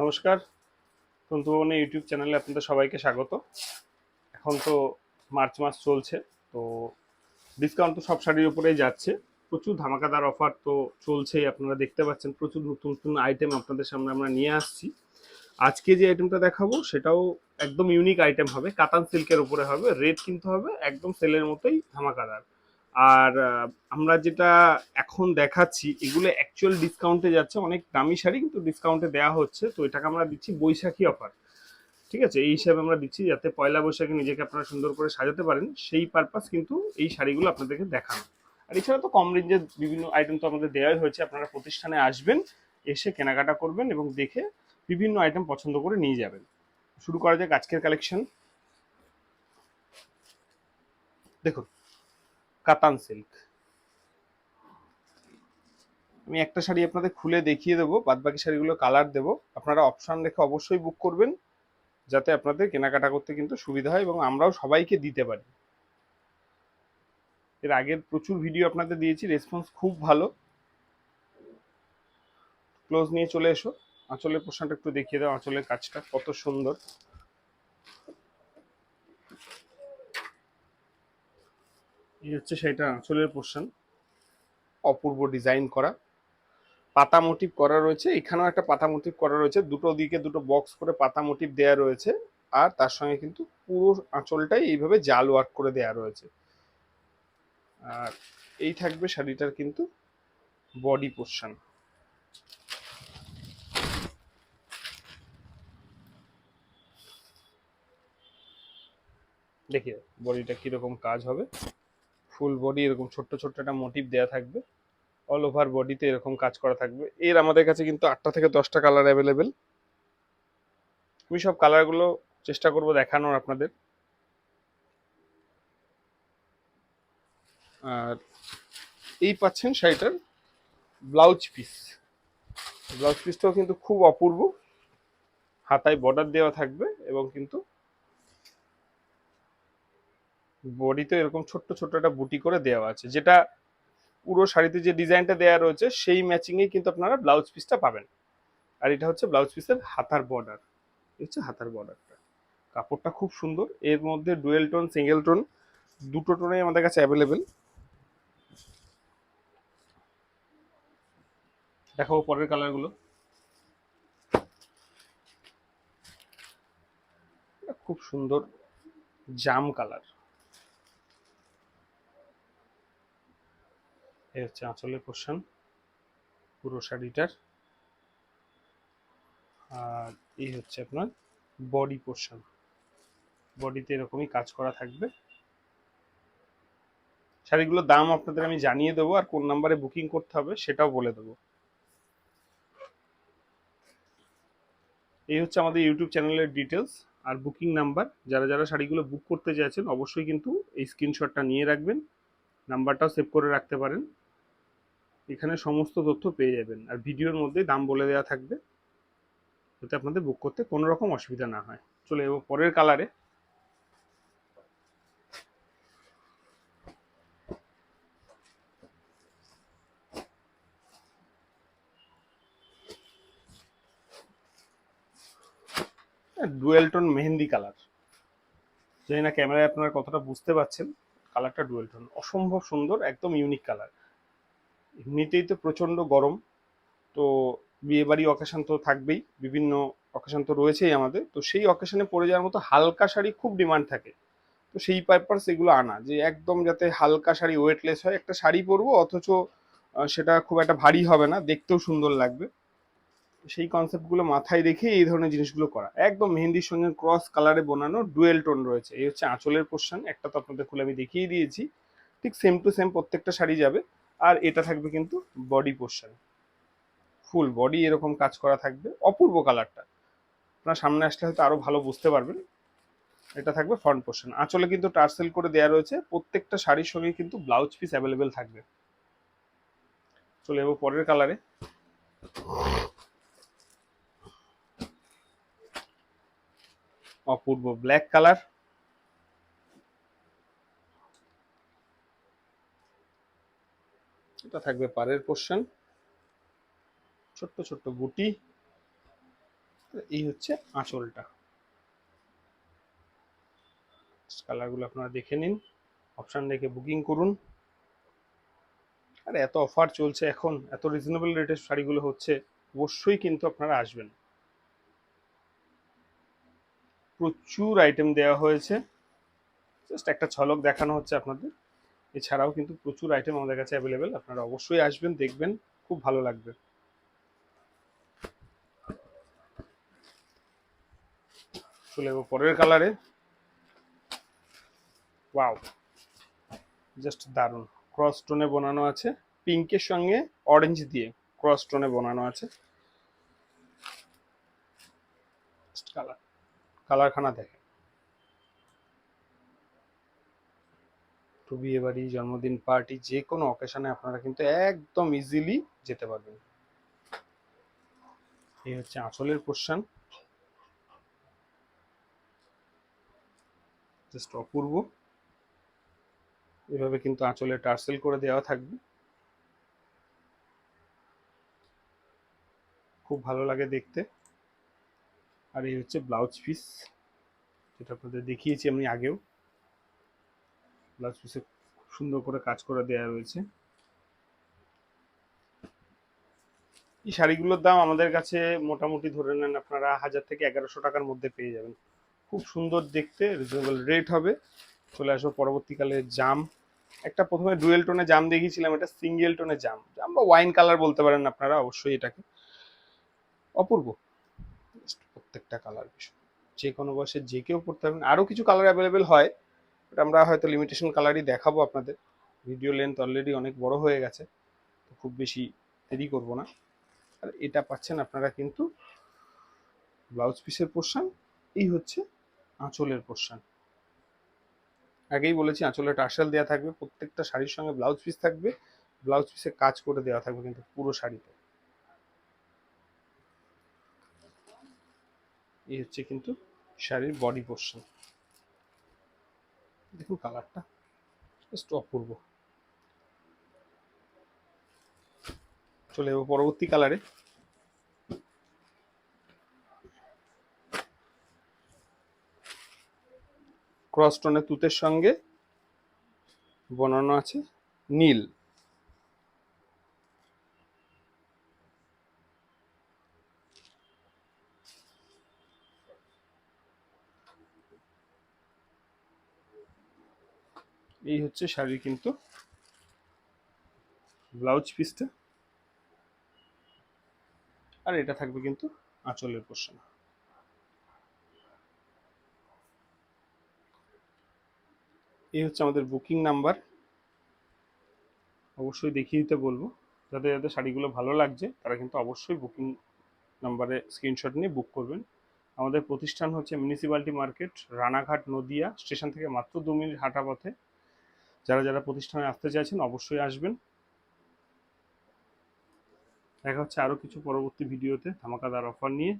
নমস্কার। তন্তুভবনে ইউটিউব চ্যানেলে আপনাদের সবাইকে স্বাগত। এখন তো মার্চ মাস চলছে, তো ডিসকাউন্ট তো সব শাড়ির উপরেই যাচ্ছে। প্রচুর ধামাকাদার অফার তো চলছেই, আপনারা দেখতে পাচ্ছেন, প্রচুর নতুন নতুন আইটেম আপনাদের সামনে আমরা নিয়ে আসছি। আজকে যে আইটেমটা দেখাবো, সেটাও একদম ইউনিক আইটেম হবে। কাতান সিল্কের উপরে হবে রেট কিন্তু হবে, একদম সেলের মতোই ধামাকাদার। আর আমরা যেটা এখন দেখাচ্ছি, এগুলো অ্যাকচুয়াল ডিসকাউন্টে যাচ্ছে, অনেক দামি শাড়ি কিন্তু ডিসকাউন্টে দেওয়া হচ্ছে, তো এটাকে আমরা দিচ্ছি বৈশাখী অফার ঠিক আছে? এই হিসাবে আমরা দিচ্ছি যাতে পয়লা বৈশাখে নিজেকে আপনারা সুন্দর করে সাজাতে পারেন, সেই পারপাস কিন্তু এই শাড়িগুলো আপনাদেরকে দেখানো। আর এছাড়া তো কম রেঞ্জের বিভিন্ন আইটেম তো আমাদের দেওয়াই হয়েছে, আপনারা প্রতিষ্ঠানে আসবেন, এসে কেনাকাটা করবেন এবং দেখে বিভিন্ন আইটেম পছন্দ করে নিয়ে যাবেন। শুরু করা যাক আজকের কালেকশন দেখুন কাতান সিল্ক। আমি একটা শাড়ি আপনাদের খুলে দেখিয়ে দেবো বাদ বাকি শাড়িগুলো কালার দেবো। আপনারা অপশান রেখে অবশ্যই বুক করবেন, যাতে আপনাদের কেনাকাটা করতে কিন্তু সুবিধা হয় এবং আমরাও সবাইকে দিতে পারি। এর আগের প্রচুর ভিডিও আপনাদের দিয়েছি রেসপন্স খুব ভালো। ক্লোজ নিয়ে চলে এসো। আঁচলের পোর্শনটা একটু দেখিয়ে দাও, আঁচলের কাজটা কত সুন্দর। হচ্ছে সেটা আঁচলের পোর্শন অপূর্ব ডিজাইন করা। পাতা মোটিভ করা রয়েছে। এখানেও একটা পাতা মোটিভ করা রয়েছে। দুটো দিকে দুটো বক্স করে পাতা মোটিভ দেয়া রয়েছে। আর তার সঙ্গে কিন্তু পুরো আঁচলটাই এইভাবে জাল ওয়ার্ক করে দেয়া রয়েছে। আর এই থাকবে শাড়িটার কিন্তু বডি পোর্শন দেখি বডিটা কীরকম কাজ হবে। ফুল বডি এরকম ছোট্ট ছোট্ট একটা মোটিভ দেওয়া থাকবে। অল ওভার বডিতে এরকম কাজ করা থাকবে। এর আমাদের কাছে কিন্তু আটটা থেকে দশটা কালার অ্যাভেলেবেল আমি সব কালারগুলো চেষ্টা করব দেখানোর আপনাদের। আর এই পাচ্ছেন শাড়িটার ব্লাউজ পিস ব্লাউজ পিসটাও কিন্তু খুব অপূর্ব। হাতায় বর্ডার দেওয়া থাকবে এবং কিন্তু বডিতে এরকম ছোট্ট ছোট্ট একটা বুটি করে দেওয়া আছে, যেটা পুরো শাড়িতে যে ডিজাইনটা দেওয়া রয়েছে, সেই ম্যাচিংয়েই কিন্তু আপনারা ব্লাউজ পিসটা পাবেন। আর এটা হচ্ছে ব্লাউজ পিসের হাতার বর্ডার হচ্ছে হাতার বর্ডারটা কাপড়টা খুব সুন্দর। এর মধ্যে ডুয়েল টোন সিঙ্গেল টোন দুটো টোনেই আমাদের কাছে অ্যাভেলেবেল দেখাবো পরের কালারগুলো খুব সুন্দর জাম কালার এই হচ্ছে আঁচলের পোর্শন পুরো শাড়িটার। আর এই হচ্ছে আপনার বডি পোর্শন বডিতে এরকমই কাজ করা থাকবে। শাড়িগুলোর দাম আপনাদের আমি জানিয়ে দেবো, আর কোন নাম্বারে বুকিং করতে হবে সেটাও বলে দেবো। এই হচ্ছে আমাদের ইউটিউব চ্যানেলের ডিটেলস আর বুকিং নাম্বার যারা যারা শাড়িগুলো বুক করতে চাইছেন, অবশ্যই কিন্তু এই স্ক্রিনশটটা নিয়ে রাখবেন। নাম্বারটাও সেভ করে রাখতে পারেন। এখানে সমস্ত তথ্য পেয়ে যাবেন। আর ভিডিওর মধ্যে দাম বলে দেওয়া থাকবে, যাতে আপনাদের বুক করতে কোনো রকম অসুবিধা না হয়। চলে যাব পরের কালারে ডুয়েল টোন মেহেন্দি কালার জানি না, ক্যামেরায় আপনারা কতটা বুঝতে পারছেন কালারটা ডুয়েল টোন অসম্ভব সুন্দর, একদম ইউনিক কালার এমনিতেই তো প্রচণ্ড গরম। তো বিয়ে বাড়ি অকেশন তো থাকবেই, বিভিন্ন অকেশন তো রয়েছেই আমাদের। তো সেই অকেশনে পরে যাওয়ার মতো হালকা শাড়ি খুব ডিমান্ড থাকে। তো সেই পারপাস এগুলো আনা, যে একদম যাতে হালকা শাড়ি ওয়েটলেস হয়, একটা শাড়ি পরবো, অথচ সেটা খুব একটা ভারী হবে না, দেখতেও সুন্দর লাগবে। সেই কনসেপ্টগুলো মাথায় রেখে এই ধরনের জিনিসগুলো করা। একদম মেহেন্দির সঙ্গে ক্রস কালারে বানানো ডুয়েল টোন রয়েছে। এই হচ্ছে আঁচলের পোর্শন একটা তো আপনাদের খুলে আমি দেখিয়ে দিয়েছি। ঠিক সেম টু সেম প্রত্যেকটা শাড়ি যাবে। আর এটা থাকবে কিন্তু বডি পোর্শন ফুল বডি এরকম কাজ করা থাকবে। অপূর্ব কালারটা আপনার সামনে আসলে হয়তো আরও ভালো বুঝতে পারবেন। এটা থাকবে ফ্রন্ট পোর্শন আঁচলে কিন্তু টার্সেল করে দেওয়া রয়েছে। প্রত্যেকটা শাড়ির সঙ্গে কিন্তু ব্লাউজ পিস অ্যাভেলেবেল থাকবে। চলে যাব পরের কালারে অপূর্ব ব্ল্যাক কালার এটা থাকবে পাড়ের পোর্শন ছোট্ট ছোট্ট বুটি এই হচ্ছে আঁচলটা। কালারগুলো আপনারা দেখে নিন। অপশান দেখে বুকিং করুন। আর এত অফার চলছে এখন, এত রিজনেবল রেটের শাড়িগুলো হচ্ছে, অবশ্যই কিন্তু আপনারা আসবেন। প্রচুর আইটেম দেওয়া হয়েছে। জাস্ট একটা ঝলক দেখানো হচ্ছে আপনাদের। এছাড়াও কিন্তু প্রচুর আইটেম আমাদের কাছে অ্যাভেলেবেল আপনারা অবশ্যই আসবেন, দেখবেন, খুব ভালো লাগবে। চলে যাব পরের কালারে ওয়াও জাস্ট দারুণ। ক্রস টোনে বানানো আছে। পিঙ্কের সঙ্গে অরেঞ্জ দিয়ে ক্রস টোনে বানানো আছে। কালার কালারখানা দেখেন। একটু বিয়ে বাড়ি জন্মদিন পার্টি যে কোনো অকেশনে আপনারা কিন্তু একদম ইজিলি যেতে পারবেন। এই হচ্ছে আঁচলের পোর্শন জাস্ট অপূর্ব। এভাবে কিন্তু আঁচলে টার্সেল করে দেওয়া থাকবে। খুব ভালো লাগে দেখতে। আর এই হচ্ছে ব্লাউজ পিস যেটা আপনাদের দেখিয়েছি আমি আগেও। ব্লাউজ পিসে সুন্দর করে কাজ করে দেওয়া রয়েছে। এই শাড়িগুলোর দাম আমাদের কাছে মোটামুটি ধরে নেন আপনারা হাজার থেকে এগারোশো টাকার মধ্যে পেয়ে যাবেন। খুব সুন্দর দেখতে রিজনেবল রেট হবে। চলে আসব পরবর্তীকালে জাম। একটা প্রথমে ডুয়েল টোনে জাম দেখিয়েছিলাম, এটা সিঙ্গেল টোনে জাম। জাম বা ওয়াইন কালার বলতে পারেন আপনারা অবশ্যই এটাকে। অপূর্ব। প্রত্যেকটা কালার ভীষণ। যে কোনো বয়সে যে কেউ পড়তে পারবেন। আরও কিছু কালার অ্যাভেলেবেল হয়। বাট আমরা হয়তো লিমিটেশন কালারই দেখাবো আপনাদের। ভিডিও লেন্থ অলরেডি অনেক বড় হয়ে গেছে, তো খুব বেশি দেরি করব না। আর এটা পাচ্ছেন আপনারা কিন্তু ব্লাউজ পিসের পোর্শন এই হচ্ছে আঁচলের পোর্শন আগেই বলেছি, আঁচলে টার্সেল দেওয়া থাকবে, প্রত্যেকটা শাড়ির সঙ্গে ব্লাউজ পিস থাকবে ব্লাউজ পিসে কাজ করে দেওয়া থাকবে কিন্তু পুরো শাড়িতে। এই হচ্ছে কিন্তু শাড়ির বডি পোর্শন দেখুন কালারটা জাস্ট অপূর্ব চলে যাব পরবর্তী কালারে। ক্রসটনের তুতের সঙ্গে বানানো আছে নীল। এই হচ্ছে শাড়ির কিন্তু ব্লাউজ পিসটা। আর এটা থাকবে কিন্তু আঁচলের পোর্শন এই হচ্ছে আমাদের বুকিং নাম্বার অবশ্যই দেখিয়ে দিতে বলব। যাদের যাদের শাড়িগুলো ভালো লাগছে, তারা কিন্তু অবশ্যই বুকিং নাম্বারে স্ক্রিনশট নিয়ে বুক করবেন। আমাদের প্রতিষ্ঠান হচ্ছে municipality market Ranaghat, Nadia station থেকে মাত্র দু মিনিট হাঁটা পথে। যারা যারা প্রতিষ্ঠানে আসতে চাইছেন অবশ্যই আসবেন। দেখা হচ্ছে আরও কিছু পরবর্তী ভিডিওতে, ধামাকাদার অফার নিয়ে।